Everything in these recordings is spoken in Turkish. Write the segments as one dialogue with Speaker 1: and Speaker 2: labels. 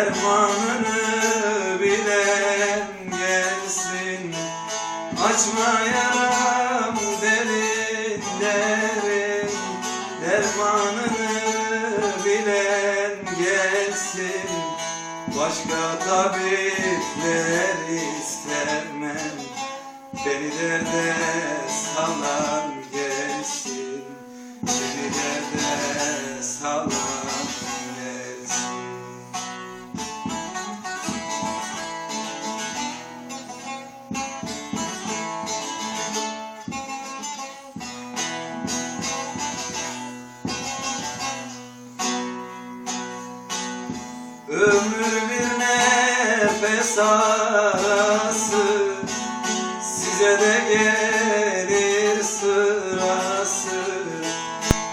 Speaker 1: dermanını bilen gelsin. Açma yaram derinlerin dermanını bilen gelsin. Başka tabipler istermem Beni derde salar. Ömür bir nefes arası Size de gelir sırası.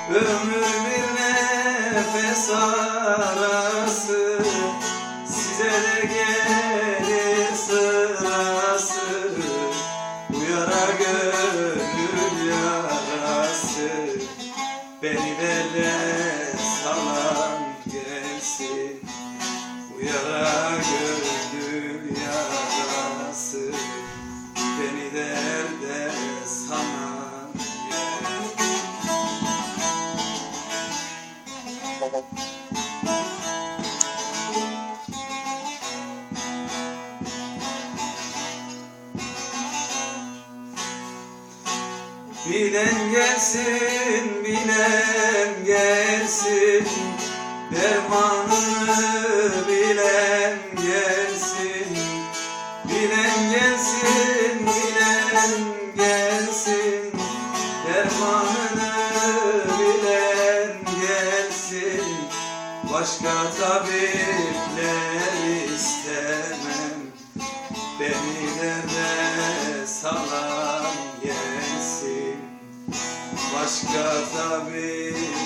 Speaker 1: Ömür bir nefes arası Size de gelir sırası. Bu yara gönül yarası Beni derde salan gelsin yara gönül yarası Beni derde gelsin Bilen gelsin, bilen gelsin Dermanını Bilen gelsin, bilen gelsin. Dermanını bilen gelsin. Başka tabipler istemem. Beni derde salan gelsin. Başka tabipler